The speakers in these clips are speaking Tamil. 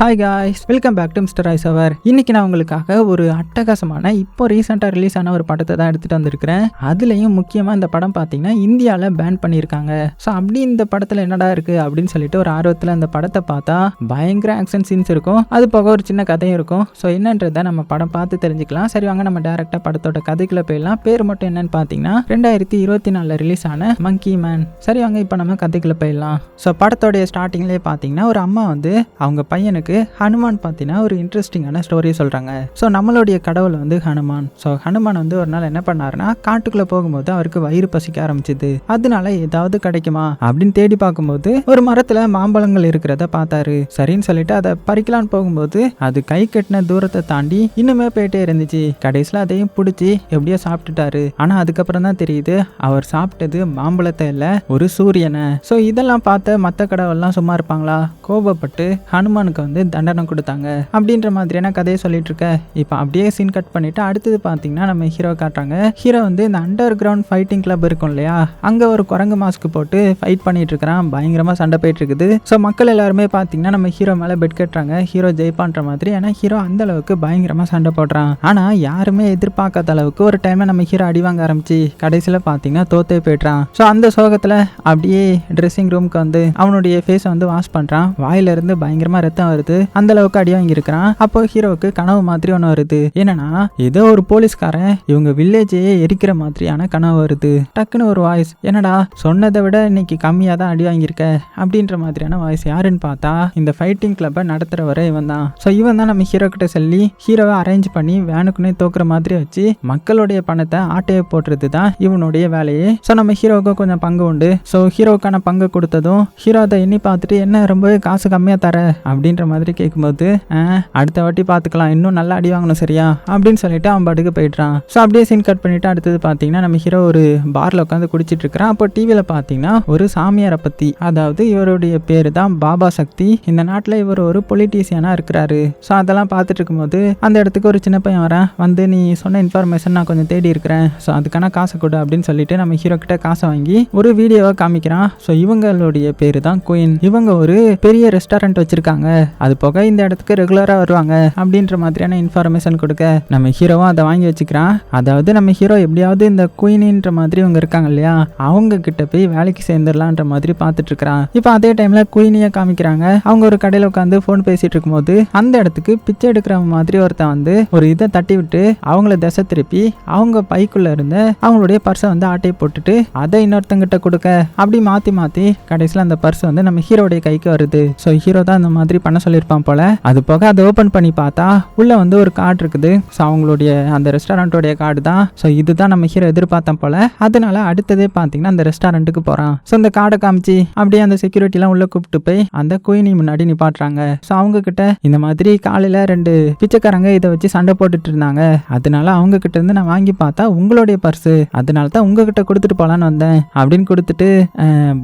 Hi guys welcome back to mister ice அவர் இன்னைக்கு நான் உங்களுக்காக ஒரு அட்டகாசமான இப்போ ரீசெண்டாக ரிலீஸ் ஆன ஒரு படத்தை தான் எடுத்துகிட்டு வந்திருக்கிறேன். அதுலேயும் முக்கியமாக இந்த படம் பார்த்தீங்கன்னா இந்தியாவில் பேன் பண்ணியிருக்காங்க. ஸோ அப்படி இந்த படத்தில் என்னடா இருக்குது அப்படின்னு சொல்லிட்டு ஒரு ஆர்வத்தில் அந்த படத்தை பார்த்தா பயங்கர ஆக்ஷன் சீன்ஸ் இருக்கும். அது போக ஒரு சின்ன கதையும் இருக்கும். ஸோ என்னன்றதை நம்ம படம் பார்த்து தெரிஞ்சுக்கலாம். சரி வாங்க நம்ம டேரெக்டாக படத்தோட கதைக்குள்ளே போயிடலாம். பேர் மட்டும் என்னன்னு பார்த்தீங்கன்னா ரெண்டாயிரத்தி இருபத்தி நாலில் ரிலீஸ் ஆன மங்கி மேன் சரி வாங்க இப்போ நம்ம கதைக்குள்ளே போயிடலாம். ஸோ படத்தோடைய ஸ்டார்டிங்லேயே பார்த்தீங்கன்னா ஒரு அம்மா வந்து அவங்க பையனுக்கு ஹனுமான் பார்த்தீங்கன்னா ஒரு இன்ட்ரெஸ்டிங்கான ஸ்டோரி சொல்கிறாங்க ஸோ நம்மளுடைய கடவுள் வந்து ஹனுமான். ஸோ ஹனுமான் வந்து ஒரு நாள் என்ன பண்ணாருன்னா காட்டுக்குள்ளே போகும்போது அவருக்கு வயிறு பசிக்க ஆரம்பிச்சுது. அதனால ஏதாவது கிடைக்குமா அப்படின்னு தேடி பார்க்கும்போது ஒரு மரத்தில் மாம்பழங்கள் இருக்கிறத பார்த்தாரு. சரின்னு சொல்லிட்டு அதை பறிக்கலான்னு போகும்போது அது கை கட்டின தூரத்தை தாண்டி இன்னுமே போயிட்டே இருந்துச்சு. கடைசியில் அதையும் பிடிச்சி எப்படியோ சாப்பிட்டுட்டாரு. ஆனால் அதுக்கப்புறம் தான் தெரியுது அவர் சாப்பிட்டது மாம்பழத்தை இல்லை ஒரு சூரியனை. ஸோ இதெல்லாம் பார்த்த மற்ற கடவுள்லாம் சும்மா இருப்பாங்களா? கோபப்பட்டு ஹனுமானுக்கு வந்து தண்டனை கொடுத்தாங்க. அப்படின்ற மாதிரியான கதையை சொல்லிட்டு இருக்க இப்போ அப்படியே சீன் கட் பண்ணிட்டு அடுத்தது பார்த்தீங்கன்னா நம்ம ஹீரோ காட்டுறாங்க. ஹீரோ வந்து இந்த அண்டர் கிரவுண்ட் ஃபைட்டிங் கிளப் இருக்கும் இல்லையா? அங்கே ஒரு குரங்கு மாஸ்க் போட்டு ஃபைட் பண்ணிட்டு இருக்கிறான். பயங்கரமாக சண்டை போயிட்டு இருக்குது. ஸோ மக்கள் எல்லாருமே பார்த்தீங்கன்னா நம்ம ஹீரோ மேலே பெட் கட்டுறாங்க. ஹீரோ ஜெயிப்பான்ற மாதிரி. ஏன்னா ஹீரோ அந்த அளவுக்கு பயங்கரமாக சண்டை போடுறான். ஆனால் யாருமே எதிர்பார்க்காத அளவுக்கு ஒரு டைம்ல நம்ம ஹீரோ அடி வாங்க ஆரம்பிச்சு கடைசியில் பார்த்தீங்கன்னா தோத்தே போயிடுறான். ஸோ அந்த சோகத்தில் அப்படியே ட்ரெஸ்ஸிங் ரூமுக்கு வந்து அவனுடைய ஃபேஸை வந்து வாஷ் பண்ணுறான் வாயிலிருந்து பயங்கரமாக ரத்தம் வருது. அந்த அளவுக்கு அடி வாங்கியிருக்கிறான். அப்போ ஹீரோவுக்கு கனவு மாதிரி ஒன்று வருது. என்னன்னா ஏதோ ஒரு போலீஸ்காரன் இவங்க வில்லேஜையே எரிக்கிற மாதிரியான கனவு வருது. டக்குன்னு ஒரு வாய்ஸ் என்னடா சொன்னதை விட இன்னைக்கு கம்மியாக தான் அடி வாங்கியிருக்க? அப்படின்ற மாதிரியான வாய்ஸ் யாருன்னு பார்த்தா இந்த ஃபைட்டிங் கிளப்பை நடத்துகிறவரை இவன் தான். ஸோ இவன் தான் நம்ம ஹீரோ கிட்ட சொல்லி ஹீரோவை அரேஞ்ச் பண்ணி வேனுக்குன்னே தோக்குற மாதிரி வச்சு மக்களுடைய பணத்தை ஆட்டையை போட்டுறது தான் இவனுடைய வேலையே. ஸோ நம்ம ஹீரோவுக்கு கொஞ்சம் பங்கு உண்டு. ஸோ ஹீரோவுக்கான பங்கு கொடுத்ததும் ஹீரோ அதை எண்ணி பார்த்துட்டு என்ன ரொம்பவே காசு கம்மியாக தர? அப்படின்ற மாதிரி கேட்கும்போது "ஆ, அடுத்த வாட்டி பார்த்துக்கலாம் இன்னும் நல்லா அடி வாங்கணும் சரியா? அப்படின்னு சொல்லிட்டு அவன் பாட்டுக்கு போயிடுறான். ஸோ அப்படியே சீன் கட் பண்ணிட்டு அடுத்தது பார்த்தீங்கன்னா நம்ம ஹீரோ ஒரு பார்ல உட்காந்து குடிச்சிட்டு இருக்கிறான். அப்போ டிவியில் பார்த்தீங்கன்னா ஒரு சாமியாரை பற்றி அதாவது இவருடைய பேர் தான் பாபா சக்தி. இந்த நாட்டில் இவர் ஒரு பொலிட்டீசியனாக இருக்கிறாரு. ஸோ அதெல்லாம் பார்த்துட்டு இருக்கும்போது அந்த இடத்துக்கு ஒரு சின்ன பையன் வரேன். வந்து நீ சொன்ன இன்ஃபர்மேஷன் நான் கொஞ்சம் தேடி இருக்கிறேன். ஸோ அதுக்கான காசை கொடு அப்படின்னு சொல்லிட்டு நம்ம ஹீரோ கிட்ட காசை வாங்கி ஒரு வீடியோவை காமிக்கிறான். ஸோ இவங்களுடைய பேர் தான் குயின் இவங்க ஒரு பெரிய ரெஸ்டாரண்ட் வச்சிருக்காங்க. அது போக இந்த இடத்துக்கு ரெகுலராக வருவாங்க அப்படின்ற மாதிரியான இன்ஃபர்மேஷன் கொடுக்க நம்ம ஹீரோவும் அதை வாங்கி வச்சுக்கிறான். அதாவது நம்ம ஹீரோ எப்படியாவது இந்த குயினின்ற மாதிரி இவங்க இருக்காங்க இல்லையா? அவங்க கிட்ட போய் வேலைக்கு சேர்ந்துடலான்ற மாதிரி பார்த்துட்டு இருக்கிறான். இப்போ அதே டைம்ல குயினியை காமிக்கிறாங்க. அவங்க ஒரு கடையில் உட்காந்து ஃபோன் பேசிட்டு இருக்கும்போது அந்த இடத்துக்கு பிச்சை எடுக்கிற மாதிரி ஒருத்தன் வந்து ஒரு இதை தட்டி விட்டு அவங்கள திசை திருப்பி அவங்க பைக்குள்ள இருந்த அவங்களுடைய பர்ஸை வந்து ஆட்டையை போட்டுட்டு அதை இன்னொருத்தங்கிட்ட கொடுக்க அப்படி மாத்தி மாத்தி கடைசியில் அந்த பர்ஸ் வந்து நம்ம ஹீரோடைய கைக்கு வருது. ஸோ ஹீரோ தான் இந்த மாதிரி பண்ண சொல்லியிருப்பான் போல. அது போக அதை ஓப்பன் பண்ணி பார்த்தா உள்ள வந்து ஒரு கார்டு இருக்குது. ஸோ அவங்களுடைய அந்த ரெஸ்டாரண்ட்டோடைய கார்டு தான். ஸோ இதுதான் நம்ம ஹீரோ எதிர்பார்த்தோம் போல. அதனால அடுத்ததே பார்த்தீங்கன்னா அந்த ரெஸ்டாரண்ட்டுக்கு போறான். ஸோ அந்த கார்டை காமிச்சு அப்படியே அந்த செக்யூரிட்டிலாம் உள்ள கூப்பிட்டு போய் அந்த குயினி முன்னாடி நிப்பாட்டுறாங்க. ஸோ அவங்க கிட்ட இந்த மாதிரி காலையில் ரெண்டு பிச்சைக்காரங்க இதை வச்சு சண்டை போட்டுட்டு இருந்தாங்க. அதனால அவங்க கிட்ட இருந்து நான் வாங்கி பார்த்தா உங்களுடைய பர்ஸு அதனால தான் உங்ககிட்ட கொடுத்துட்டு போகலான்னு வந்தேன். அப்படின்னு கொடுத்துட்டு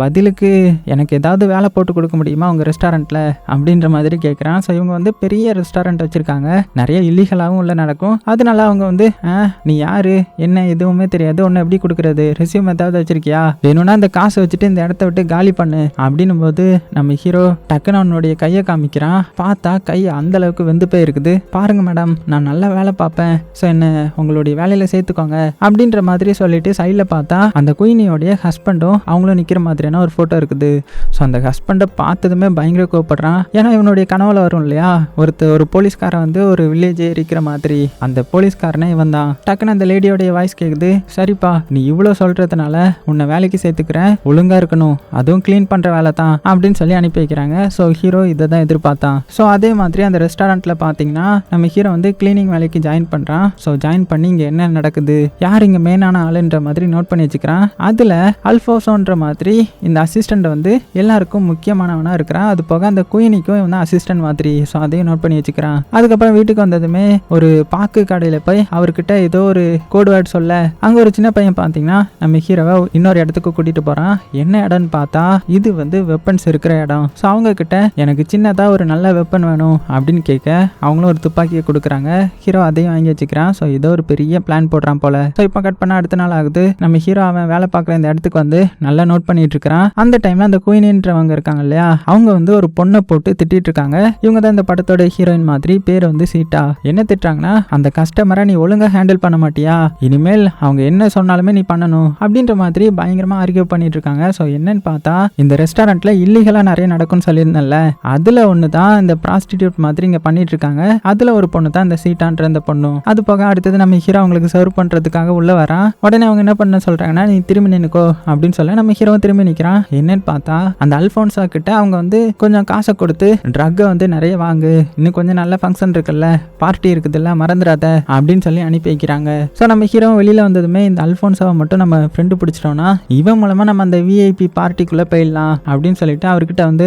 பதிலுக்கு எனக்கு ஏதாவது வேலை போட்டு கொடுக்க முடியுமா உங்கள் ரெஸ்டாரண்ட்டில் அப்படின்ற மாதிரி கேட்குறான் ஸோ இவங்க வந்து பெரிய ரெஸ்டாரண்ட் வச்சுருக்காங்க. நிறைய இல்லீகலாகவும் உள்ள நடக்கும். அதனால அவங்க வந்து "ஆ, நீ யாரு? என்ன? எதுவுமே தெரியாது. ஒன்று எப்படி கொடுக்குறது? ரெசியூம் ஏதாவது வச்சிருக்கியா? வேணும்னா அந்த காசை வச்சுட்டு இந்த இடத்த விட்டு காலி பண்ணு. அப்படின்னும் போது நம்ம ஹீரோ டக்குன்னு அவனுடைய கையை காமிக்கிறான். பார்த்தா கை அந்த அளவுக்கு வெந்து போயிருக்குது. பாருங்க மேடம் நான் நல்லா வேலை பார்ப்பேன். ஸோ என்ன உங்களுடைய வேலையில சேர்த்துக்கோங்க. அப்படின்ற மாதிரி சொல்லிட்டு சைடில் பார்த்தா அந்த குயினியோடைய ஹஸ்பண்டும் அவங்களும் நிற்கிற மாதிரியான ஒரு ஃபோட்டோ இருக்குது. ஸோ அந்த ஹஸ்பண்டை பார்த்ததுமே பயங்கர கோவப்படுறான். ஏன்னா இவனுடைய கனவுல வரும் இல்லையா? ஒருத்தர் ஒரு போலீஸ்காரன் வந்து ஒரு வில்லேஜ் இருக்கிற மாதிரி. அந்த போலீஸ்காரனே இவன் தான். டக்குன்னு அந்த லேடியோடைய வாய்ஸ் கேட்குது சரிப்பா நீ இவ்வளோ சொல்றதுனால உன்னை வேலைக்கு சேர்த்துக்கிறேன். ஒழுங்கா இருக்கணும். அதுவும் கிளீன் பண்ற வேலை தான் அப்படின்னு சொல்லி அனுப்பி வைக்கிறாங்க. ஸோ ஹீரோ இதை தான் எதிர்பார்த்தான். ஸோ அதே மாதிரி அந்த ரெஸ்டாரண்ட்ல பார்த்தீங்கன்னா நம்ம ஹீரோ வந்து கிளீனிங் வேலைக்கு ஜாயின் பண்றான். ஸோ ஜாயின் பண்ணி இங்கே என்ன நடக்குது? யார் இங்கே மெயினான ஆளுன்ற மாதிரி நோட் பண்ணி வச்சுக்கிறான். அதுல அல்ஃபோசோன்ற மாதிரி இந்த அசிஸ்டண்ட் வந்து எல்லாருக்கும் முக்கியமானவனா இருக்கிறான். அது போக அந்த குயினிக்கும் இவன் அசிஸ்டன்ட் மாதிரி ஸோ அதையும் நோட் பண்ணி வச்சுக்கிறான். அதுக்கப்புறம் வீட்டுக்கு வந்ததுமே ஒரு பாக்கு கடையில் போய் அவர்கிட்ட ஏதோ ஒரு கோட் சொல்ல அங்கே ஒரு சின்ன பையன் பார்த்தீங்கன்னா நம்ம ஹீரோவை இன்னொரு இடத்துக்கு கூட்டிட்டு போகிறான் என்ன இடம்னு பார்த்தா இது வந்து வெப்பன்ஸ் இருக்கிற இடம். ஸோ அவங்க கிட்ட எனக்கு சின்னதாக ஒரு நல்ல வெப்பன் வேணும் அப்படின்னு கேட்க அவங்களும் ஒரு துப்பாக்கியை கொடுக்குறாங்க. ஹீரோ அதையும் வாங்கி வச்சுக்கிறான். ஸோ ஏதோ ஒரு பெரிய பிளான் போடுறான் போல. ஸோ இப்போ கட் பண்ணால் அடுத்த நாள் ஆகுது. நம்ம ஹீரோ அவன் வேலை பார்க்குற இந்த இடத்துக்கு வந்து நல்லா நோட் பண்ணிட்டு இருக்கிறான். அந்த டைம்ல அந்த குயினின்றவங்க இருக்காங்க இல்லையா அவங்க வந்து ஒரு பொண்ணை போட்டு திட்டிட்டு இருக்காங்க. திட்டுறாங்க. இவங்க தான் இந்த படத்தோட ஹீரோயின் மாதிரி பேர் வந்து சீட்டா. என்ன திட்டுறாங்கன்னா அந்த கஸ்டமரை நீ ஒழுங்கா ஹேண்டில் பண்ண மாட்டியா? இனிமேல் அவங்க என்ன சொன்னாலுமே நீ பண்ணணும். அப்படின்ற மாதிரி பயங்கரமா ஆர்கியூ பண்ணிட்டு இருக்காங்க. ஸோ என்னன்னு பார்த்தா இந்த ரெஸ்டாரண்ட்ல இல்லீகலா நிறைய நடக்கும்னு சொல்லியிருந்தேன்ல. அதுல ஒன்று தான் இந்த ப்ராஸ்டிடியூட் மாதிரி இங்க பண்ணிட்டு இருக்காங்க. அதுல ஒரு பொண்ணு தான் இந்த சீட்டான்ற அந்த பொண்ணும் அது போக அடுத்தது நம்ம ஹீரோ அவங்களுக்கு சர்வ் பண்றதுக்காக உள்ள வரான். உடனே அவங்க என்ன பண்ண சொல்றாங்கன்னா நீ திரும்பி நின்னுக்கோ அப்படின்னு சொல்ல நம்ம ஹீரோ திரும்பி நிக்கிறான். என்னன்னு பார்த்தா அந்த அல்போன்ஸா கிட்ட அவங்க வந்து கொஞ்சம் காசை கொடுத்து ட்ரக்கை வந்து நிறைய வாங்கு. இன்னும் கொஞ்சம் நல்ல ஃபங்க்ஷன் இருக்குல்ல. பார்ட்டி இருக்குதுல்ல மறந்துடாத அப்படின்னு சொல்லி அனுப்பி வைக்கிறாங்க. ஸோ நம்ம ஹீரோ வெளியில் வந்ததுமே இந்த அல்ஃபோன்ஸாவை மட்டும் நம்ம ஃப்ரெண்டு பிடிச்சிட்டோம்னா இவன் மூலமாக நம்ம அந்த விஐபி பார்ட்டிக்குள்ளே போயிடலாம் அப்படின்னு சொல்லிட்டு அவர்கிட்ட வந்து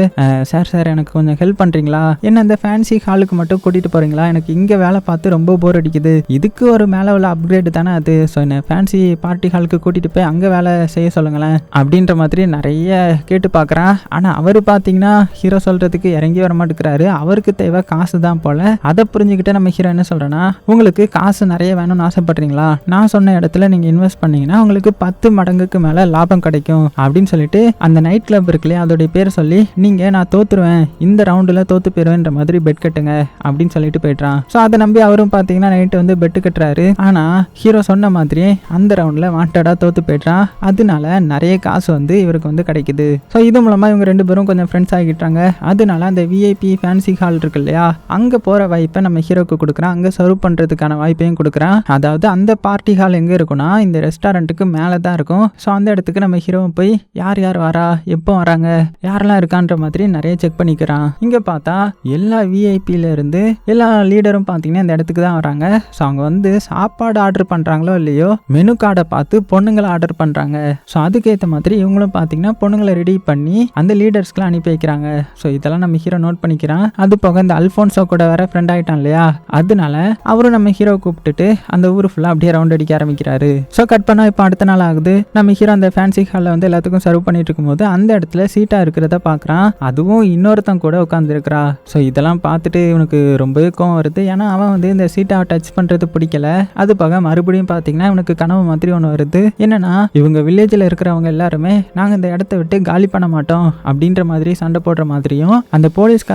சார் சார் எனக்கு கொஞ்சம் ஹெல்ப் பண்ணுறீங்களா என்ன இந்த ஃபேன்சி ஹாலுக்கு மட்டும் கூட்டிகிட்டு போகிறீங்களா எனக்கு இங்கே வேலை பார்த்து ரொம்ப போர் அடிக்குது. இதுக்கு ஒரு மேலே உள்ள அப்கிரேடு தானே அது. ஸோ என்ன ஃபேன்சி பார்ட்டி ஹாலுக்கு கூட்டிகிட்டு போய் அங்கே வேலை செய்ய சொல்லுங்களேன் அப்படின்ற மாதிரி நிறைய கேட்டு பார்க்குறான். ஆனால் அவர் பார்த்தீங்கன்னா ஹீரோ சொல்கிறதுக்கு இறங்கி வர மாட்டேன் மாட்டேங்கிறாரு அவருக்கு தேவை காசு தான் போல. அதை புரிஞ்சுக்கிட்டு நம்ம ஹீரோ என்ன சொல்றேன்னா உங்களுக்கு காசு நிறைய வேணும்னு ஆசைப்படுறீங்களா? நான் சொன்ன இடத்துல நீங்க இன்வெஸ்ட் பண்ணீங்கன்னா உங்களுக்கு பத்து மடங்குக்கு மேல லாபம் கிடைக்கும் அப்படின்னு சொல்லிட்டு அந்த நைட் கிளப் இருக்கு இல்லையா அதோடைய பேர் சொல்லி நீங்க நான் தோத்துருவேன். இந்த ரவுண்டில் தோத்து போயிருவேன்ற மாதிரி பெட் கட்டுங்க அப்படின்னு சொல்லிட்டு போயிட்டான் ஸோ அதை நம்பி அவரும் பார்த்தீங்கன்னா நைட்டு வந்து பெட்டு கட்டுறாரு. ஆனால் ஹீரோ சொன்ன மாதிரியே அந்த ரவுண்டில் வாண்டடாக தோத்து போயிட்டான் அதனால நிறைய காசு வந்து இவருக்கு வந்து கிடைக்குது. ஸோ இது மூலமாக இவங்க ரெண்டு பேரும் கொஞ்சம் ஃப்ரெண்ட்ஸ் ஆகிட்டாங்க அதனால அந்த விஐபி ஃபேன்சி ஹால் இருக்கு இல்லையா அங்கே போகிற வாய்ப்பை நம்ம ஹீரோக்கு கொடுக்குறான். அங்கே சர்வ் பண்ணுறதுக்கான வாய்ப்பையும் கொடுக்குறான். அதாவது அந்த பார்ட்டி ஹால் எங்கே இருக்குன்னா இந்த ரெஸ்டாரண்ட்டுக்கு மேலே தான் இருக்கும். ஸோ அந்த இடத்துக்கு நம்ம ஹீரோவும் போய் யார் யார் வரா? எப்போ வராங்க? யாரெல்லாம் இருக்கான்ற மாதிரி நிறைய செக் பண்ணிக்கிறான். இங்கே பார்த்தா எல்லா விஐபியில இருந்து எல்லா லீடரும் பார்த்தீங்கன்னா இந்த இடத்துக்கு தான் வராங்க. ஸோ அவங்க வந்து சாப்பாடு ஆர்டர் பண்ணுறாங்களோ இல்லையோ மெனு கார்டை பார்த்து பொண்ணுங்களை ஆர்டர் பண்ணுறாங்க ஸோ அதுக்கேற்ற மாதிரி இவங்களும் பார்த்தீங்கன்னா பொண்ணுங்களை ரெடி பண்ணி அந்த லீடர்ஸ்க்குலாம் அனுப்பி வைக்கிறாங்க. ஸோ இதெல்லாம் நம்ம ஹீரோ நோட் பண்ணிக்கிறான் அது போக இந்த அல்ஃபோன்ஸோ கூட வேற ஃப்ரெண்ட் ஆயிட்டான் இல்லையா? அதனால அவரும் நம்ம ஹீரோ கூப்பிட்டுட்டு அந்த ஊர் ஃபுல்லாக அப்படியே ரவுண்ட் அடிக்க ஆரம்பிக்கிறாரு. ஸோ கட் பண்ணா இப்போ அடுத்த நாள் ஆகுது. நம்ம ஹீரோ அந்த ஃபேன்சி ஹாலில் வந்து எல்லாத்துக்கும் சர்வ் பண்ணிட்டு இருக்கும்போது அந்த இடத்துல சீட்டாக இருக்கிறத பார்க்குறான் அதுவும் இன்னொருத்தன் கூட உட்காந்துருக்கிறா ஸோ இதெல்லாம் பார்த்துட்டு இவனுக்கு ரொம்பவே கோவம் வருது. ஏன்னா அவன் வந்து இந்த சீட்டாவை டச் பண்ணுறது பிடிக்கல. அது போக மறுபடியும் பார்த்தீங்கன்னா இவனுக்கு கனவு மாதிரி ஒன்று வருது. என்னன்னா இவங்க வில்லேஜில் இருக்கிறவங்க எல்லாருமே நாங்கள் இந்த இடத்த விட்டு காலி பண்ண மாட்டோம் அப்படின்ற மாதிரி சண்டை போடுற மாதிரியும் அந்த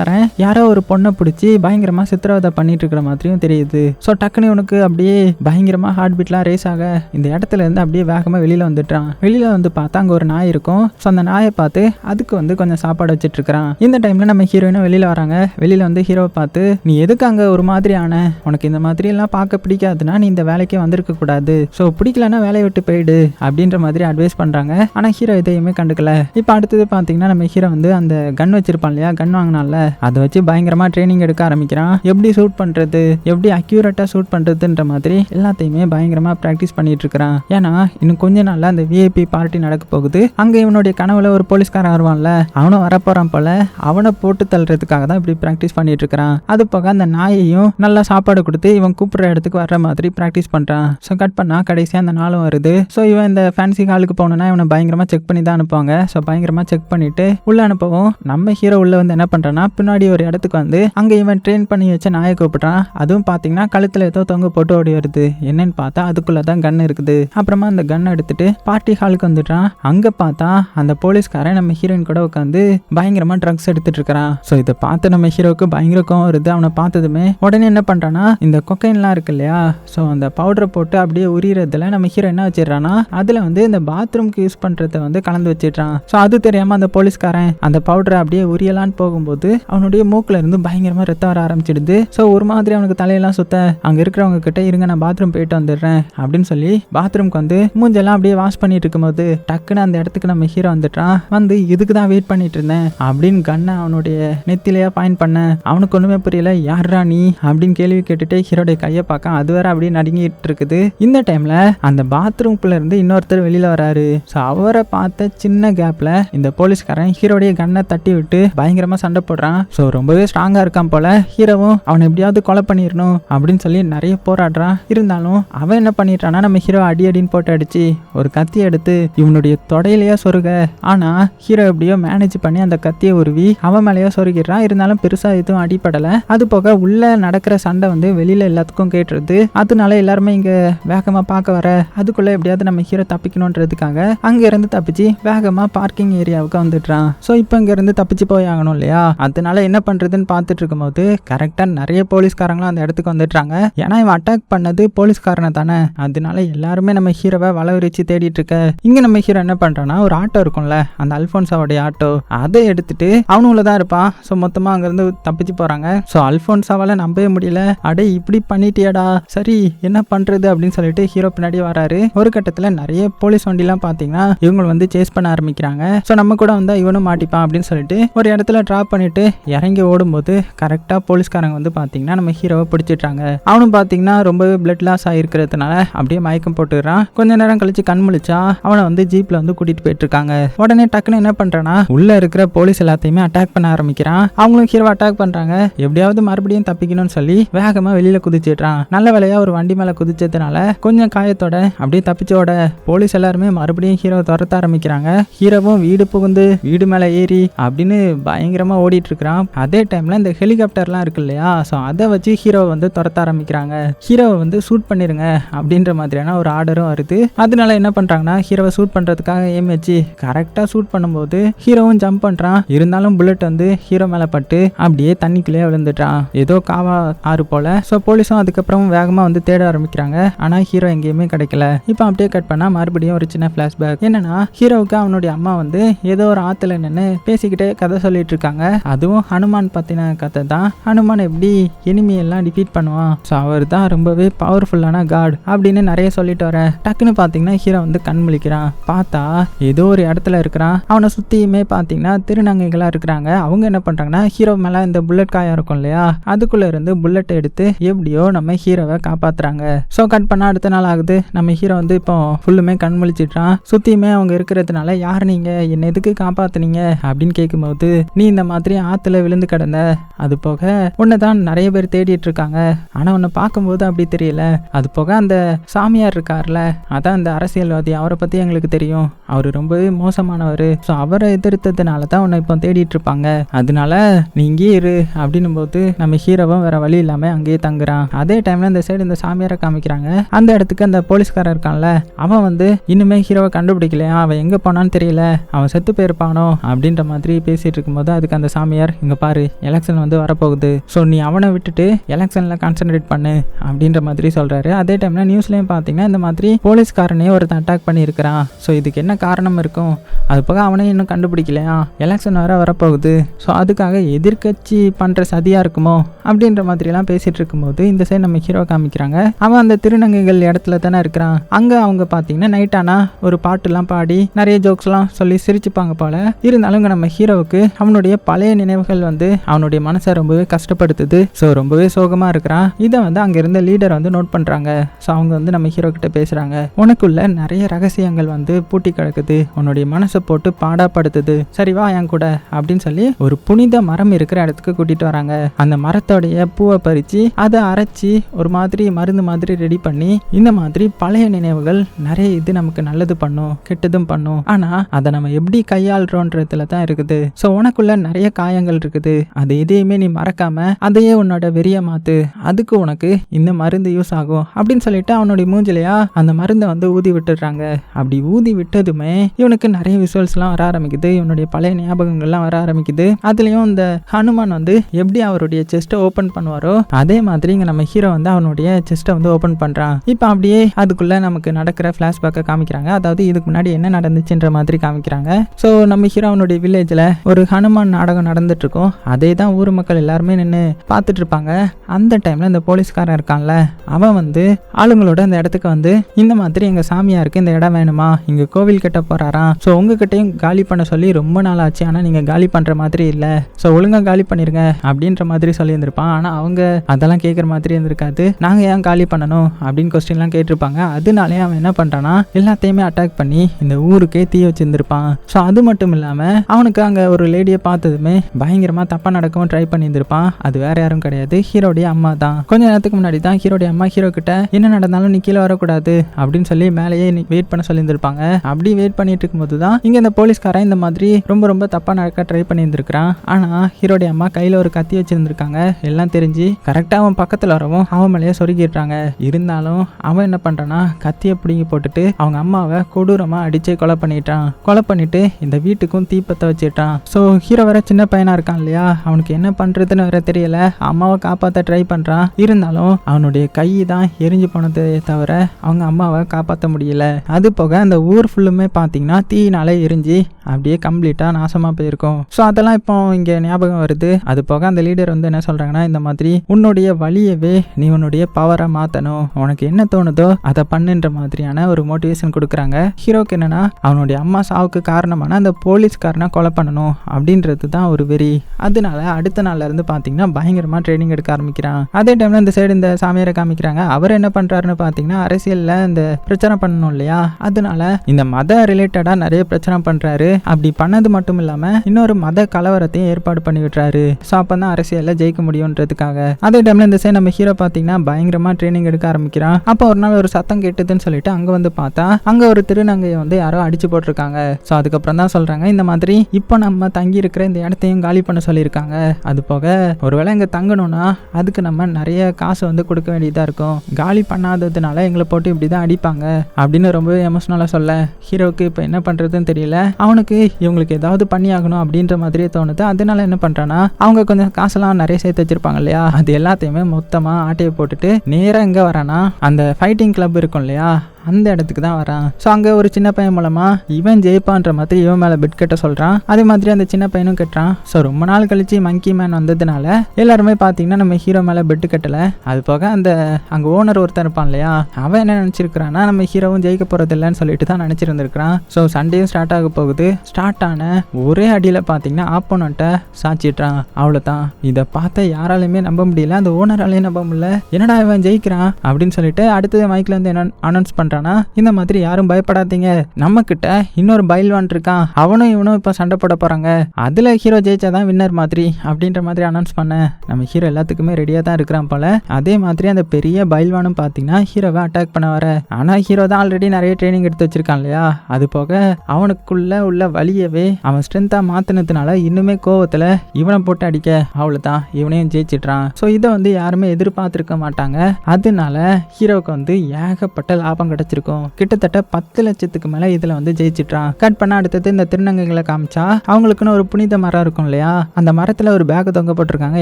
போலீஸ்காரன் யாரோ ஒரு பொண்ணை பிடிச்சி பயங்கரமாக சித்திரவதை பண்ணிட்டு இருக்கிற மாதிரியும் தெரியுது. ஸோ டக்குனு இவனுக்கு அப்படியே பயங்கரமாக ஹார்ட் பீட்லாம் ரேஸ் ஆக இந்த இடத்துல இருந்து அப்படியே வேகமாக வெளியில் வந்துட்டான் வெளியில் வந்து பார்த்தா அங்கே ஒரு நாய் இருக்கும். ஸோ அந்த நாயை பார்த்து அதுக்கு வந்து கொஞ்சம் சாப்பாடு வச்சுட்டு இருக்கிறான் இந்த டைமில் நம்ம ஹீரோயினும் வெளியில் வராங்க. வெளியில் வந்து ஹீரோவை பார்த்து நீ எதுக்கு அங்கே ஒரு மாதிரியான? உனக்கு இந்த மாதிரி எல்லாம் பார்க்க பிடிக்காதுன்னா நீ இந்த வேலைக்கே வந்திருக்க கூடாது. ஸோ பிடிக்கலன்னா வேலையை விட்டு போயிடு அப்படின்ற மாதிரி அட்வைஸ் பண்ணுறாங்க ஆனால் ஹீரோ எதையுமே கண்டுக்கல. இப்போ அடுத்தது பார்த்தீங்கன்னா நம்ம ஹீரோ வந்து அந்த கன் வச்சிருப்பான் இல்லையா? கன் வாங்கினால அதை வச்சு பயங்கரமாக ட்ரைனிங் எடுக்க ஆரம்பிக்கிறான். எப்படி ஷூட் பண்ணுறது எப்படி அக்யூரேட்டாக ஷூட் பண்ணுறதுன்ற மாதிரி எல்லாத்தையுமே பயங்கரமாக ப்ராக்டிஸ் பண்ணிட்டு இருக்கிறான் ஏன்னா இன்னும் கொஞ்ச நாளில் அந்த விஐபி பார்ட்டி நடக்க போகுது. அங்கே இவனுடைய கனவுல ஒரு போலீஸ்காரன் வருவான்ல அவனும் வரப்போறான் போல அவனை போட்டு தள்ளுறதுக்காக தான் இப்படி ப்ராக்டிஸ் பண்ணிட்டு இருக்கிறான் அது போக அந்த நாயையும் நல்லா சாப்பாடு கொடுத்து இவன் கூப்பிடுற இடத்துக்கு வர்ற மாதிரி ப்ராக்டிஸ் பண்ணுறான் ஸோ கட் பண்ணா கடைசியாக அந்த நாளும் வருது. ஸோ இவன் இந்த ஃபேன்சி ஹாலுக்கு போகணுன்னா இவனை பயங்கரமாக செக் பண்ணி தான் அனுப்புவாங்க. ஸோ பயங்கரமாக செக் பண்ணிட்டு உள்ள அனுப்பவும் நம்ம ஹீரோ உள்ள வந்து என்ன பண்ணுறான்னா பின்னாடி ஒரு இடத்துக்கு வந்து அங்கே இவன் ட்ரெயின் பண்ணி வச்ச நாயை கூப்பிட்றான். அதுவும் பார்த்தீங்கன்னா கழுத்தில் ஏதோ தொங்க போட்டு ஓடி வருது. என்னன்னு பார்த்தா அதுக்குள்ள தான் கன் இருக்குது. அப்புறமா அந்த கன் எடுத்துட்டு பார்ட்டி ஹாலுக்கு வந்துட்டான் அங்கே பார்த்தா அந்த போலீஸ்காரன் நம்ம ஹீரோயின் கூட உட்காந்து பயங்கரமாக ட்ரக்ஸ் எடுத்துட்டு இருக்கிறான். ஸோ இதை பார்த்து நம்ம ஹீரோவுக்கு பயங்கர கோவம் வருது. அவனை பார்த்ததுமே உடனே என்ன பண்ணுறான்னா இந்த கொக்கைன்லாம் இருக்கு இல்லையா? ஸோ அந்த பவுடரை போட்டு அப்படியே உரியறதுல நம்ம ஹீரோ என்ன வச்சிடறான்னா அதில் வந்து இந்த பாத்ரூம்க்கு யூஸ் பண்ணுறத வந்து கலந்து வச்சிடுறான். ஸோ அது தெரியாமல் அந்த போலீஸ்காரன் அந்த பவுடரை அப்படியே உரியலான்னு போகும்போது அவனுடைய மூக்கில் இருந்து பயங்கரமாக ரத்தம் வர ஆரம்பிச்சிடுது. ஸோ ஒரு மாதிரி அவனுக்கு தலையெல்லாம் சுத்த அங்கே இருக்கிறவங்க கிட்ட இருங்க நான் பாத்ரூம் போயிட்டு வந்துடுறேன் அப்படின்னு சொல்லி பாத்ரூம்க்கு வந்து மூஞ்செல்லாம் அப்படியே வாஷ் பண்ணிட்டு இருக்கும்போது டக்குன்னு அந்த இடத்துக்கு நம்ம ஹீரோ வந்துட்டான். வந்து இதுக்கு தான் வெயிட் பண்ணிட்டு இருந்தேன் அப்படின்னு கண்ணை அவனுடைய நெத்திலேயே பாயிண்ட் பண்ண அவனுக்கு ஒன்றுமே புரியல யாரா நீ? அப்படின்னு கேள்வி கேட்டுட்டு ஹீரோடைய கையை பார்க்க அது வேற அப்படியே நடுங்கிட்டு இருக்குது. இந்த டைம்ல அந்த பாத்ரூம்குள்ள இருந்து இன்னொருத்தர் வெளியில வராரு. ஸோ அவரை பார்த்த சின்ன கேப்ல இந்த போலீஸ்காரன் ஹீரோடைய கண்ணை தட்டி விட்டு பயங்கரமா சண்டை போடுறான். ஸோ ரொம்பவே ஸ்ட்ராங்காக இருக்கான் போல. ஹீரோவும் அவனை எப்படியாவது கொலை பண்ணிடணும் அப்படின்னு சொல்லி நிறைய போராடுறான் இருந்தாலும் அவன் என்ன பண்ணிட்டான்னா நம்ம ஹீரோ அடி அடின்னு போட்டு அடிச்சு ஒரு கத்தி எடுத்து இவனுடைய தொடையிலேயே சொருக. ஆனால் ஹீரோ எப்படியோ மேனேஜ் பண்ணி அந்த கத்தியை உருவி அவன் மேலேயோ சொருகிடுறான் இருந்தாலும் பெருசாக எதுவும் அடிப்படலை அது போக உள்ள நடக்கிற சண்டை வந்து வெளியில் எல்லாத்துக்கும் கேட்டுருது. அதனால எல்லாருமே இங்கே வேகமாக பார்க்க வர அதுக்குள்ளே எப்படியாவது நம்ம ஹீரோ தப்பிக்கணுன்றதுக்காக அங்கேருந்து தப்பிச்சு வேகமாக பார்க்கிங் ஏரியாவுக்கு வந்துடுறான். ஸோ இப்போ இங்கேருந்து தப்பிச்சு போய் ஆகணும் இல்லையா? அது அதனால என்ன பண்றதுன்னு பார்த்துட்டு இருக்கும்போது கரெக்டாக நிறைய போலீஸ்காரங்களும் அந்த இடத்துக்கு வந்துடுறாங்க. ஏன்னா இவன் அட்டாக் பண்ணது போலீஸ்காரனை தானே. அதனால எல்லாருமே நம்ம ஹீரோவை வளவரிச்சு தேடிட்டு இருக்க இங்க நம்ம ஹீரோ என்ன பண்ணுறான்னா ஒரு ஆட்டோ இருக்கும்ல அந்த அல்ஃபோன்சாவோடைய ஆட்டோ அதை எடுத்துட்டு அவனுங்கள தான் இருப்பான். ஸோ மொத்தமாக அங்கேருந்து தப்பிச்சு போறாங்க. ஸோ அல்ஃபோன்சாவால நம்பவே முடியல. அடே இப்படி பண்ணிட்டியாடா. சரி என்ன பண்றது அப்படின்னு சொல்லிட்டு ஹீரோ பின்னாடி வராரு. ஒரு கட்டத்தில் நிறைய போலீஸ் வண்டிலாம் பார்த்தீங்கன்னா இவங்க வந்து சேஸ் பண்ண ஆரம்பிக்கிறாங்க. ஸோ நம்ம கூட வந்தால் இவனும் மாட்டிப்பான் அப்படின்னு சொல்லிட்டு ஒரு இடத்துல ட்ராப் பண்ணிட்டு இறங்கி ஓடும்போது கரெக்டாக போலீஸ்காரங்க வந்து பார்த்தீங்கன்னா நம்ம ஹீரோவை பிடிச்சிட்டாங்க அவனும் பார்த்தீங்கன்னா ரொம்பவே பிளட் லாஸ் ஆகிருக்கிறதுனால அப்படியே மயக்கம் போட்டுடுறான். கொஞ்ச நேரம் கழிச்சு கண் முழிச்சா அவனை வந்து ஜீப்பில் வந்து கூட்டிகிட்டு போயிட்டுருக்காங்க. உடனே டக்குன்னு என்ன பண்ணுறான்னா உள்ளே இருக்கிற போலீஸ் எல்லாத்தையுமே அட்டாக் பண்ண ஆரம்பிக்கிறான். அவங்களும் ஹீரோ அட்டாக் பண்ணுறாங்க எப்படியாவது மறுபடியும் தப்பிக்கணும்னு சொல்லி வேகமாக வெளியில் குதிச்சிடுறான். நல்ல வேலையாக ஒரு வண்டி மேலே குதிச்சதுனால கொஞ்சம் காயத்தோட அப்படியே தப்பிச்சோட போலீஸ் எல்லாருமே மறுபடியும் ஹீரோவை துரத்த ஆரம்பிக்கிறாங்க. ஹீரோவும் வீடு புகுந்து வீடு மேலே ஏறி அப்படின்னு பயங்கரமாக ஓடிட்டு இருக்கிறான் அதே டைமில் இந்த ஹெலிகாப்டர்லாம் இருக்கு இல்லையா? ஸோ அதை வச்சு ஹீரோவை வந்து துரத்த ஆரம்பிக்கிறாங்க. ஹீரோவை வந்து ஷூட் பண்ணிடுங்க அப்படின்ற மாதிரியான ஒரு ஆர்டரும் வருது. அதனால என்ன பண்ணுறாங்கன்னா ஹீரோவை ஷூட் பண்ணுறதுக்காக ஏம் வச்சு கரெக்டாக ஷூட் பண்ணும்போது ஹீரோவும் ஜம்ப் பண்ணுறான் இருந்தாலும் புல்லட் வந்து ஹீரோ மேலே பட்டு அப்படியே தண்ணிக்குள்ளேயே விழுந்துட்டான். ஏதோ காவா ஆறு போல். ஸோ போலீஸும் அதுக்கப்புறம் வேகமாக வந்து தேட ஆரம்பிக்கிறாங்க. ஆனால் ஹீரோ எங்கேயுமே கிடைக்கல. இப்போ அப்படியே கட் பண்ணால் மறுபடியும் ஒரு சின்ன ஃப்ளாஷ்பேக் என்னன்னா ஹீரோவுக்கு அவனுடைய அம்மா வந்து ஏதோ ஒரு ஆற்றுல நின்று பேசிக்கிட்டே கதை சொல்லிட்டு இருக்காங்க. அதுவும் ஹனுமான் பற்றின கதை தான். ஹனுமான் எப்படி எனிமையெல்லாம் டிஃபீட் பண்ணுவான்? ஸோ அவர் தான் ரொம்பவே பவர்ஃபுல்லான காட் அப்படின்னு நிறைய சொல்லிட்டு வர டக்குன்னு பார்த்தீங்கன்னா ஹீரோ வந்து கண் முழிக்கிறான். பார்த்தா ஏதோ ஒரு இடத்துல இருக்கிறான். அவனை சுற்றியுமே பார்த்தீங்கன்னா திருநங்கைகளாக இருக்கிறாங்க. அவங்க என்ன பண்ணுறாங்கன்னா ஹீரோ மேலே இந்த புல்லட் காயம் இருக்கும் இல்லையா? அதுக்குள்ளே இருந்து புல்லட் எடுத்து எப்படியோ நம்ம ஹீரோவை காப்பாத்துறாங்க. ஸோ கட் பண்ணால் அடுத்த நாள் ஆகுது. நம்ம ஹீரோ வந்து இப்போ ஃபுல்லுமே கண் முழிச்சிட்றான். சுற்றியுமே அவங்க இருக்கிறதுனால யார் நீங்கள் என்னை எதுக்கு காப்பாத்துனீங்க? அப்படின்னு கேட்கும்போது நீ இந்த மாதிரி ஆற்றுல விழுந்து கிடந்த. அது போக உன்னை தான் நிறைய பேர் தேடிட்டு இருக்காங்க. ஆனால் உன்னை பார்க்கும்போது அப்படி தெரியல. அது போக அந்த சாமியார் இருக்கார்ல அதான் அந்த அரசியல்வாதி. அவரை பற்றி எங்களுக்கு தெரியும். அவர் ரொம்பவே மோசமானவர். ஸோ அவரை எதிர்த்ததுனால தான் உன்னை இப்போ தேடிட்டு இருப்பாங்க. அதனால நீ இங்கேயே இரு அப்படின்னும் போது நம்ம ஹீரோவும் வேற வழி இல்லாமல் அங்கேயே தங்குறான். அதே டைம்ல இந்த சைடு இந்த சாமியாரை காமிக்கிறாங்க. அந்த இடத்துக்கு அந்த போலீஸ்காரர் இருக்கான்ல அவன் வந்து இன்னுமே ஹீரோவை கண்டுபிடிக்கலையா? அவன் எங்கே போனான்னு தெரியல. அவன் செத்து போயிருப்பானோ? அப்படின்ற மாதிரி பேசிட்டு இருக்கும்போது அதுக்கு அந்த சாமியார் இங்கே பாரு எலெக்ஷன் வந்து வரப்போகுது. ஸோ நீ அவனை விட்டுட்டு எலெக்ஷனில் கான்சென்ட்ரேட் பண்ணு அப்படின்ற மாதிரி சொல்கிறாரு அதே டைமில் நியூஸ்லேயும் பார்த்தீங்கன்னா இந்த மாதிரி போலீஸ்காரனே ஒருத்தன் அட்டாக் பண்ணியிருக்கிறான். ஸோ இதுக்கு என்ன காரணம் இருக்கும்? அது போக அவனே இன்னும் கண்டுபிடிக்கலையா? எலெக்ஷன் வர வரப்போகுது. ஸோ அதுக்காக எதிர்க்கட்சி பண்ணுற சதியாக இருக்குமோ? அப்படின்ற மாதிரிலாம் பேசிகிட்டு இருக்கும்போது இந்த சைடு நம்ம ஹீரோ காமிக்கிறாங்க. அவன் அந்த திருநங்கைகள் இடத்துல தானே இருக்கிறான். அங்கே அவங்க பார்த்தீங்கன்னா நைட் ஆனால் ஒரு பாட்டுலாம் பாடி நிறைய ஜோக்ஸ்லாம் சொல்லி சிரிச்சுப்பாங்க போல. இருந்தாலும் நம்ம ஹீரோவுக்கு அவனுடைய பழைய நினைவு நினைவுகள் வந்து அவனுடைய மனசை ரொம்பவே கஷ்டப்படுத்துது. ஸோ ரொம்பவே சோகமாக இருக்கிறான். இதை வந்து அங்கே இருந்த லீடர் வந்து நோட் பண்ணுறாங்க ஸோ அவங்க வந்து நம்ம ஹீரோ கிட்ட பேசுகிறாங்க உனக்குள்ள நிறைய ரகசியங்கள் வந்து பூட்டி கிடக்குது. உன்னுடைய மனசை போட்டு பாடாப்படுத்துது. சரி வா என் கூட அப்படின்னு சொல்லி ஒரு புனித மரம் இருக்கிற இடத்துக்கு கூட்டிட்டு வராங்க. அந்த மரத்தோடைய பூவை பறித்து அதை அரைச்சி ஒரு மாதிரி மருந்து மாதிரி ரெடி பண்ணி இந்த மாதிரி பழைய நினைவுகள் நிறைய இது நமக்கு நல்லது பண்ணும் கெட்டதும் பண்ணும். ஆனால் அதை நம்ம எப்படி கையாளுறோன்றதுல தான் இருக்குது. ஸோ உனக்குள்ள நிறைய காயங்கள் இருக்குது. அது எதையுமே நீ மறக்காம அதையே உன்னோட வெறிய மாத்து. அதுக்கு உனக்கு இந்த மருந்து யூஸ் ஆகும் அப்படின்னு சொல்லிட்டு அவனுடைய மூஞ்சிலையா அந்த மருந்தை வந்து ஊதி விட்டுடுறாங்க. அப்படி ஊதி விட்டதுமே இவனுக்கு நிறைய விஷுவல்ஸ்லாம் வர ஆரம்பிக்குது. இவனுடைய பழைய ஞாபகங்கள்லாம் வர ஆரம்பிக்குது. அதுலயும் இந்த ஹனுமான் வந்து எப்படி அவருடைய செஸ்ட்டை ஓப்பன் பண்ணுவாரோ அதே மாதிரி இங்க நம்ம ஹீரோ வந்து அவனுடைய செஸ்ட்டை வந்து ஓப்பன் பண்றான். இப்போ அப்படியே அதுக்குள்ள நமக்கு நடக்கிற ஃப்ளாஷ்பேக்கை காமிக்கிறாங்க. அதாவது இதுக்கு முன்னாடி என்ன நடந்துச்சுன்ற மாதிரி காமிக்கிறாங்க. ஸோ நம்ம ஹீரோ அவனுடைய வில்லேஜில் ஒரு ஹனுமான் நாடகம் நடந்து இருக்கும் அதே தான் ஊர் மக்கள் எல்லாருமே நின்று பார்த்துட்டு இருப்பாங்க அந்த டைம்ல இந்த போலீஸ்காரன் இருக்கான்ல அவன் வந்து ஆளுங்களோட அந்த இடத்துக்கு வந்து இந்த மாதிரி எங்கள் சாமியாருக்கு இந்த இடம் வேணுமா? இங்கே கோவில் கட்ட போகிறாராம் ஸோ உங்ககிட்டயும் காலி பண்ண சொல்லி ரொம்ப நாள் ஆச்சு. ஆனால் நீங்கள் காலி பண்ணுற மாதிரி இல்லை. ஸோ ஒழுங்கா காலி பண்ணிருங்க அப்படின்ற மாதிரி சொல்லியிருந்திருப்பான். ஆனால் அவங்க அதெல்லாம் கேட்குற மாதிரி இருந்திருக்காது. நாங்கள் ஏன் காலி பண்ணணும்? அப்படின்னு கொஸ்டின்லாம் கேட்டிருப்பாங்க. அதனாலே அவன் என்ன பண்ணுறான்னா எல்லாத்தையுமே அட்டாக் பண்ணி இந்த ஊருக்கே தீ வச்சிருந்திருப்பான். ஸோ அது மட்டும் இல்லாமல் அவனுக்கு அங்கே ஒரு லேடியை பார்த்ததுமே பயங்கரமாக தப்பாக நடக்கவும் ட்ரை பண்ணியிருந்திருப்பான். அது வேற யாரும் கிடையாது. ஹீரோடைய அம்மா தான். கொஞ்ச நேரத்துக்கு முன்னாடி தான் ஹீரோடைய அம்மா ஹீரோ கிட்ட என்ன நடந்தாலும் நீ கீழே வரக்கூடாது அப்படின்னு சொல்லி மேலேயே வெயிட் பண்ண சொல்லியிருந்திருப்பாங்க. அப்படி வெயிட் பண்ணிட்டு இருக்கும்போது தான் இங்கே இந்த போலீஸ்காரன் இந்த மாதிரி ரொம்ப ரொம்ப தப்பாக நடக்க ட்ரை பண்ணியிருந்திருக்கிறான். ஆனால் ஹீரோடைய அம்மா கையில் ஒரு கத்தி வச்சிருந்திருக்காங்க. எல்லாம் தெரிஞ்சு கரெக்டாக அவன் பக்கத்தில் வரவும் அவன் மேலேயே சொருகிடுறாங்க. இருந்தாலும் அவன் என்ன பண்ணுறான்னா கத்தியை பிடுங்கி போட்டுட்டு அவங்க அம்மாவை கொடூரமாக அடித்து கொலை பண்ணிட்டான். கொலை பண்ணிட்டு இந்த வீட்டுக்கும் தீப்பத்தை வச்சிட்டான். ஸோ ஹீரோ வர சின்ன பையனாக பையனாக இருக்கான் இல்லையா? அவனுக்கு என்ன பண்ணுறதுன்னு வேற தெரியல. அம்மாவை காப்பாற்ற ட்ரை பண்ணுறான் இருந்தாலும் அவனுடைய கை தான் எரிஞ்சு போனதே தவிர அவங்க அம்மாவை காப்பாற்ற முடியல. அது போக அந்த ஊர் ஃபுல்லுமே பார்த்தீங்கன்னா தீயினால எரிஞ்சு அப்படியே கம்ப்ளீட்டாக நாசமாக போயிருக்கும். ஸோ அதெல்லாம் இப்போ இங்கே ஞாபகம் வருது. அது போக அந்த லீடர் வந்து என்ன சொல்கிறாங்கன்னா இந்த மாதிரி உன்னுடைய வழியவே நீ உன்னுடைய பவரை மாற்றணும் உனக்கு என்ன தோணுதோ அதை பண்ணுன்ற மாதிரியான ஒரு மோட்டிவேஷன் கொடுக்குறாங்க. ஹீரோக்கு என்னன்னா அவனுடைய அம்மா சாவுக்கு காரணமான அந்த போலீஸ்காரனை கொலை பண்ணணும். அப்படின்றது தான் ஒரு வெறி அதனால அடுத்த நாள்ல இருந்து பார்த்தீங்கன்னா பயங்கரமாக ட்ரைனிங் எடுக்க ஆரம்பிக்கிறான். அதே டைமில் இந்த சைடு இந்த சாமியாரை காமிக்கிறாங்க. அவர் என்ன பண்ணுறாருன்னு பார்த்தீங்கன்னா அரசியலில் இந்த பிரச்சனை பண்ணணும் இல்லையா? அதனால இந்த மத ரிலேட்டடாக நிறைய பிரச்சனை பண்ணுறாரு அப்படி பண்ணது மட்டும் இல்லாமல் இன்னொரு மத கலவரத்தையும் ஏற்பாடு பண்ணி விட்டுறாரு ஸோ அப்போ தான் அரசியலில் ஜெயிக்க முடியுன்றதுக்காக. அதே டைமில் இந்த சைடு நம்ம ஹீரோ பார்த்தீங்கன்னா பயங்கரமாக ட்ரைனிங் எடுக்க ஆரம்பிக்கிறான். அப்போ ஒரு நாள் ஒரு சத்தம் கேட்டுதுன்னு சொல்லிட்டு அங்கே வந்து பார்த்தா அங்கே ஒரு திருநங்கையை வந்து யாரோ அடிச்சு போட்டிருக்காங்க. ஸோ அதுக்கப்புறம் தான் சொல்கிறாங்க இந்த மாதிரி இப்போ நம்ம தங்கி இருக்கிற இந்த இடத்தையும் காலி பண்ண சொல்லியிருக்காங்க. அது போக ஒருவேளை இங்கே தங்கணும்னா அதுக்கு நம்ம நிறைய காசு வந்து கொடுக்க வேண்டியதாக இருக்கும். காலி பண்ணாததுனால எங்களை போட்டு இப்படி தான் அடிப்பாங்க. அப்படின்னு ரொம்ப எமோஷனலாக சொல்ல ஹீரோவுக்கு இப்போ என்ன பண்ணுறதுன்னு தெரியல. அவனுக்கு இவங்களுக்கு ஏதாவது பண்ணி ஆகணும் அப்படின்ற மாதிரியே தோணுது. அதனால என்ன பண்ணுறான்னா அவங்க கொஞ்சம் காசெல்லாம் நிறைய சேர்த்து வச்சிருப்பாங்க இல்லையா? அது எல்லாத்தையுமே மொத்தமாக ஆட்டையை போட்டுட்டு நேராக எங்கே வரானா அந்த ஃபைட்டிங் கிளப் இருக்கும் இல்லையா? அந்த இடத்துக்கு தான் வரான் ஸோ அங்கே ஒரு சின்ன பையன் மூலமாக இவன் ஜெயிப்பான்ற மாதிரி இவன் மேலே பெட் கட்ட சொல்கிறான் அதே மாதிரி அந்த சின்ன பையனும் கட்டுறான். ஸோ ரொம்ப நாள் கழிச்சு மங்கி மேன் வந்ததுனால எல்லாருமே பார்த்தீங்கன்னா நம்ம ஹீரோ மேலே பெட்டு கட்டலை. அது போக அந்த அங்கே ஓனர் ஒருத்தன் இருப்பான் இல்லையா? அவன் என்ன நினச்சிருக்கிறான்னா நம்ம ஹீரோவும் ஜெயிக்க போகிறது இல்லைன்னு சொல்லிட்டு தான் நினச்சிருந்துருக்கிறான். ஸோ சண்டேயும் ஸ்டார்ட் ஆக போகுது. ஸ்டார்ட் ஆன ஒரே அடியில் பார்த்தீங்கன்னா ஆப்போனண்ட்டை சாச்சிட்றான். அவ்வளோதான் இதை பார்த்த யாராலையுமே நம்ப முடியல. அந்த ஓனராலையும் நம்ப முடியல. என்னடா இவன் ஜெயிக்கிறான்? அப்படின்னு சொல்லிட்டு அடுத்தது மைக்கில் வந்து என்ன அனௌன்ஸ் பண்ணுறான் பண்ணுறான்னா இந்த மாதிரி யாரும் பயப்படாதீங்க. நம்ம கிட்ட இன்னொரு பைல்வான் இருக்கான். அவனும் இவனும் இப்போ சண்டை போட போகிறாங்க அதில் ஹீரோ ஜெயிச்சாதான் வின்னர் மாதிரி அப்படின்ற மாதிரி அனௌன்ஸ் பண்ண. நம்ம ஹீரோ எல்லாத்துக்குமே ரெடியாக தான் இருக்கிறான் போல. அதே மாதிரி அந்த பெரிய பயில்வானும் பார்த்தீங்கன்னா ஹீரோவை அட்டாக் பண்ண வர. ஆனால் ஹீரோ தான் ஆல்ரெடி நிறைய ட்ரைனிங் எடுத்து வச்சிருக்கான் இல்லையா? அது போக அவனுக்குள்ள உள்ள வலியவே அவன் ஸ்ட்ரென்த்தாக மாற்றினதுனால இன்னுமே கோவத்தில் இவனை போட்டு அடிக்க. அவ்வளோதான் இவனையும் ஜெயிச்சிட்றான். ஸோ இதை வந்து யாருமே எதிர்பார்த்துருக்க மாட்டாங்க. அதனால ஹீரோவுக்கு வந்து ஏகப்பட்ட லாபம் கிடைச்சிருக்கும் கிட்டத்தட்ட பத்து லட்சத்துக்கு மேலே இதில் வந்து ஜெயிச்சிட்றான் கட் பண்ண அடுத்தது இந்த திருநங்கைகளை காமிச்சா அவங்களுக்குன்னு ஒரு புனித மரம் இருக்கும் இல்லையா? அந்த மரத்தில் ஒரு பேக் தொங்க போட்டிருக்காங்க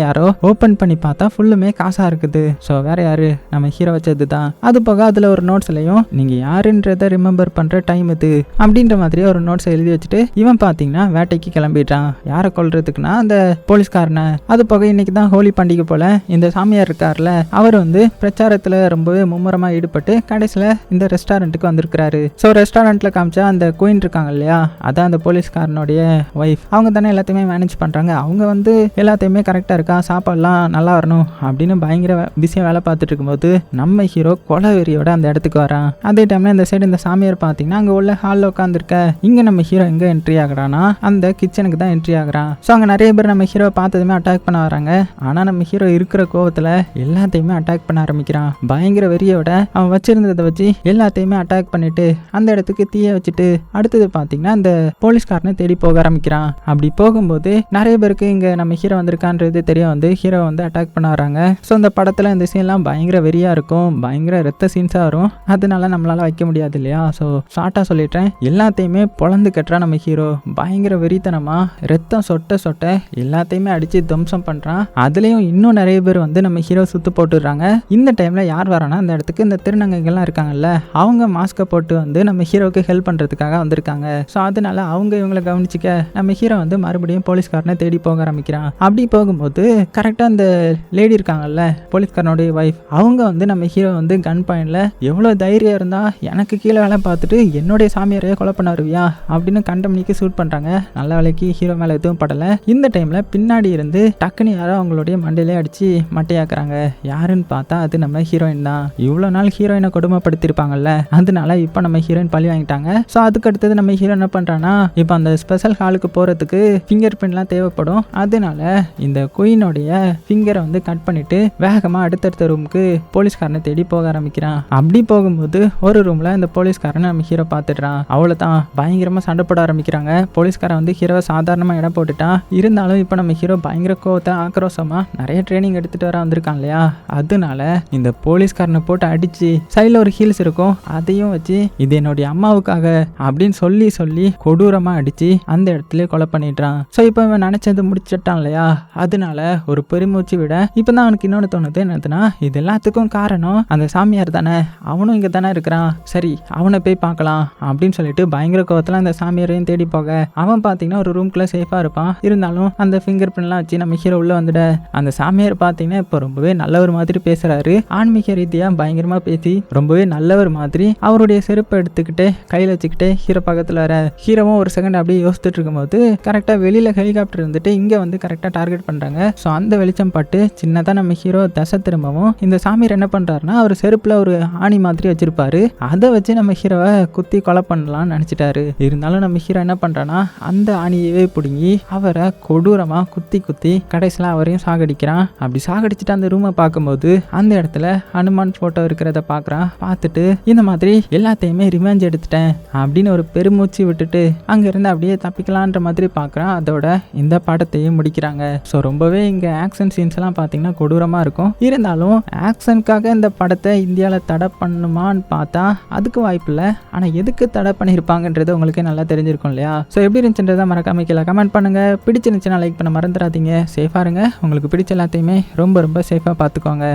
யாரோ. ஓப்பன் பண்ணி பார்த்தா ஃபுல்லுமே காசாக இருக்குது. ஸோ வேற யாரு? நம்ம ஹீரோ வச்சது தான் அது போக அதில் ஒரு நோட்ஸ்லையும் நீங்கள் யாருன்றதை ரிமெம்பர் பண்ணுற டைம் இது. அப்படின்ற மாதிரி ஒரு நோட்ஸ் எழுதி வச்சுட்டு இவன் பார்த்தீங்கன்னா வேட்டைக்கு கிளம்பிட்டான் யாரை கொள்றதுக்குன்னா அந்த போலீஸ்காரனை. அது போக இன்னைக்கு தான் ஹோலி பண்டிகை போல இந்த சாமியார் இருக்கார்ல அவர் வந்து பிரச்சாரத்தில் ரொம்பவே மும்முரமாக ஈடுபட்டு கடைசியில் இந்த ரெஸ்டாரண்ட்டுக்கு வந்திருக்கிறாரு. ஸோ ரெஸ்டாரண்ட்டில் காமிச்சா அந்த குயின் இருக்காங்க இல்லையா? அதான் அந்த போலீஸ்காரனுடைய ஒய்ஃப் அவங்க தானே எல்லாத்தையுமே மேனேஜ் பண்ணுறாங்க அவங்க வந்து எல்லாத்தையுமே கரெக்டாக இருக்கா? சாப்பாடுலாம் நல்லா வரணும் அப்படின்னு பயங்கர பிஸியாக வேலை பார்த்துட்டு இருக்கும்போது நம்ம ஹீரோ கொலவெறியோட அந்த இடத்துக்கு வரான். அதே டைமில் இந்த சைடு இந்த சாமியார் பார்த்தீங்கன்னா அங்கே உள்ள ஹாலில் உட்காந்துருக்க இங்கே நம்ம ஹீரோ எங்கே என்ட்ரி ஆகிறான்னா அந்த கிச்சனுக்கு தான் என்ட்ரி ஆகிறான். ஸோ அங்கே நிறைய பேர் நம்ம ஹீரோ பார்த்ததுமே அட்டாக் பண்ண வராங்க. ஆனால் நம்ம ஹீரோ இருக்கிற கோவத்தில் எல்லாத்தையுமே அட்டாக் பண்ண ஆரம்பிக்கிறான். பயங்கர வெறியோட அவன் வச்சிருந்ததை வச்சு எல்லாத்தையுமே அட்டாக் பண்ணிட்டு அந்த இடத்துக்கு தீய வச்சுட்டு அடுத்தது பார்த்தீங்கன்னா அந்த போலீஸ்காரனை தேடி போக ஆரம்பிக்கிறான். அப்படி போகும்போது நிறைய பேருக்கு இங்கே நம்ம ஹீரோ வந்திருக்கான்றது தெரிய வந்து ஹீரோ வந்து அட்டாக் பண்ண வராங்க ஸோ அந்த படத்தில் இந்த சீன்லாம் பயங்கர வெறியாக இருக்கும் பயங்கர ரத்த சீன்ஸாக வரும். அதனால நம்மளால வைக்க முடியாது இல்லையா? ஸோ ஷார்ட்டாக சொல்லிட்டேன் எல்லாத்தையுமே பொழந்து கட்டுறா நம்ம ஹீரோ பயங்கர வெறித்தனமாக ரத்தம் சொட்ட சொட்ட எல்லாத்தையுமே அடித்து துவம்சம் பண்ணுறான் அதுலேயும் இன்னும் நிறைய பேர் வந்து நம்ம ஹீரோ சுத்து போட்டுடுறாங்க. இந்த டைமில் யார் வரானா அந்த இடத்துக்கு இந்த திருநங்கைகள்லாம் இருக்காங்கல்ல அவங்க மாஸ்க்கை போட்டு வந்து நம்ம ஹீரோவுக்கு ஹெல்ப் பண்ணுறதுக்காக வந்திருக்காங்க. ஸோ அதனால அவங்க இவங்களை கவனிச்சிக்க நம்ம ஹீரோ வந்து மறுபடியும் போலீஸ்காரனை தேடி போக ஆரம்பிக்கிறான். அப்படி போகும்போது கரெக்டாக அந்த லேடி இருக்காங்கல்ல போலீஸ்காரனுடைய ஒய்ஃப் அவங்க வந்து நம்ம ஹீரோ வந்து கன் பாயிண்டில் எவ்வளோ தைரியம் இருந்தால் எனக்கு கீழே வேலை பார்த்துட்டு என்னுடைய சாமியாரையே கொலை பண்ண வருவியா? அப்படின்னு கண்டமணிக்கு ஷூட் பண்ணுறாங்க நல்ல வேலைக்கு ஹீரோ மேலே எதுவும் படலை. இந்த டைமில் பின்னாடி இருந்து டக்குன்னு யாரோ அவங்களுடைய மண்டையிலே அடித்து மட்டையாக்குறாங்க. யாருன்னு பார்த்தா அது நம்ம ஹீரோயின் தான். இவ்வளோ நாள் ஹீரோயினை கொடுமைப்படுத்திருப்பாங்கல்ல அதனால இப்போ நம்ம ஹீரோயின் பழி வாங்கிட்டாங்க. ஸோ அதுக்கு அடுத்தது நம்ம ஹீரோ என்ன பண்ணுறான்னா இப்போ அந்த ஸ்பெஷல் ஹாலுக்கு போகிறதுக்கு ஃபிங்கர் பிரிண்ட்லாம் தேவைப்படும். அதனால இந்த குயினுடைய ஃபிங்கரை வந்து கட் பண்ணிட்டு வேகமாக அடுத்தடுத்த ரூமுக்கு போலீஸ்காரனை தேடி போக ஆரம்பிக்கிறான். அப்படி போகும்போது ஒரு ரூமில் இந்த போலீஸ்காரனை நம்ம ஹீரோ பார்த்துடுறான். அவ்வளோதான் பயங்கரமாக சண்டை போட ஆரம்பிக்கிறாங்க. போலீஸ்காரன் வந்து ஹீரோவை சாதாரணமாக இடம் போட்டுட்டான் இருந்தாலும் இப்போ நம்ம ஹீரோ பயங்கர கோவத்தை ஆக்ரோஷமாக நிறைய ட்ரைனிங் எடுத்துகிட்டு வர வந்திருக்கான் இல்லையா? அதனால இந்த போலீஸ்காரனை போட்டு அடித்து சைடில் ஒரு ஹீல்ஸ் இருக்கும். இருக்கும் அதையும் வச்சு இது என்னுடைய அம்மாவுக்காக அப்படின்னு சொல்லி சொல்லி கொடூரமாக அடித்து அந்த இடத்துல கொலை பண்ணிடுறான். ஸோ இப்போ இவன் நினச்சது முடிச்சிட்டான் இல்லையா? அதனால ஒரு பெருமூச்சு விட இப்போ தான் அவனுக்கு இன்னொன்று தோணுது. என்னதுன்னா இது எல்லாத்துக்கும் காரணம் அந்த சாமியார் தானே. அவனும் இங்கே தானே இருக்கிறான். சரி அவனை போய் பார்க்கலாம் அப்படின்னு சொல்லிட்டு பயங்கர கோவத்தில் அந்த சாமியாரையும் தேடி போக. அவன் பார்த்தீங்கன்னா ஒரு ரூம்குள்ளே சேஃபாக இருப்பான். இருந்தாலும் அந்த ஃபிங்கர் பிரிண்ட்லாம் வச்சு நம்ம ஹீரோ உள்ளே வந்துட. அந்த சாமியார் பார்த்தீங்கன்னா இப்போ ரொம்பவே நல்லவர் மாதிரி பேசுகிறாரு ஆன்மீக ரீதியாக பயங்கரமாக பேசி ரொம்பவே நல்லவர் மாதிரி அவருடைய செருப்பை எடுத்துக்கிட்டு கையில் வச்சுக்கிட்டு ஹீரோ பக்கத்தில் வர ஹீரோவும் ஒரு செகண்ட் அப்படியே யோசிச்சுட்டு இருக்கும்போது கரெக்டாக வெளியில் ஹெலிகாப்டர் இருந்துட்டு இங்கே வந்து கரெக்டாக டார்கெட் பண்ணுறாங்க ஸோ அந்த வெளிச்சம் பட்டு சின்னதாக நம்ம ஹீரோ தசை திரும்பவும் இந்த சாமியார் என்ன பண்ணுறாருன்னா அவர் செருப்பில் ஒரு ஆணி மாதிரி வச்சிருப்பாரு. அதை வச்சு நம்ம ஹீரோவை குத்தி கொலை பண்ணலாம்னு நினச்சிட்டாரு. இருந்தாலும் நம்ம ஹீரோ என்ன பண்ணுறான்னா அந்த ஆணியவே பிடுங்கி அவரை கொடூரமாக குத்தி குத்தி கடைசியில் அவரையும் சாகடிக்கிறான். அப்படி சாகடிச்சிட்டு அந்த ரூமை பார்க்கும்போது அந்த இடத்துல ஹனுமான் ஃபோட்டோ இருக்கிறத பார்க்குறான். பார்த்துட்டு இந்த மாதிரி எல்லாத்தையுமே ரிவெஞ்ச் எடுத்துட்டேன் அப்படின்னு ஒரு பெருமூச்சு விட்டுட்டு அங்கேருந்து அப்படியே தப்பிக்கலான்ற மாதிரி பார்க்குறான் அதோட இந்த படத்தையும் முடிக்கிறாங்க. ஸோ ரொம்பவே இங்கே ஆக்ஷன் சீன்ஸ்லாம் பார்த்தீங்கன்னா கொடூரமாக இருக்கும். இருந்தாலும் ஆக்ஷனுக்காக இந்த படத்தை இந்தியாவில் தடை பண்ணுமான்னு பார்த்தா அதுக்கு வாய்ப்பு இல்லை. ஆனால் எதுக்கு தடை பண்ணியிருப்பாங்கன்றது உங்களுக்கே நல்லா தெரிஞ்சிருக்கும் இல்லையா? ஸோ எப்படி இருந்துச்சுன்றதை மறக்காம கீழே கமெண்ட் பண்ணுங்கள் பிடிச்சிருந்துச்சுன்னா லைக் பண்ண மறந்துடாதீங்க. சேஃபாக இருங்க. உங்களுக்கு பிடிச்ச எல்லாத்தையுமே ரொம்ப ரொம்ப சேஃபாக பார்த்துக்கோங்க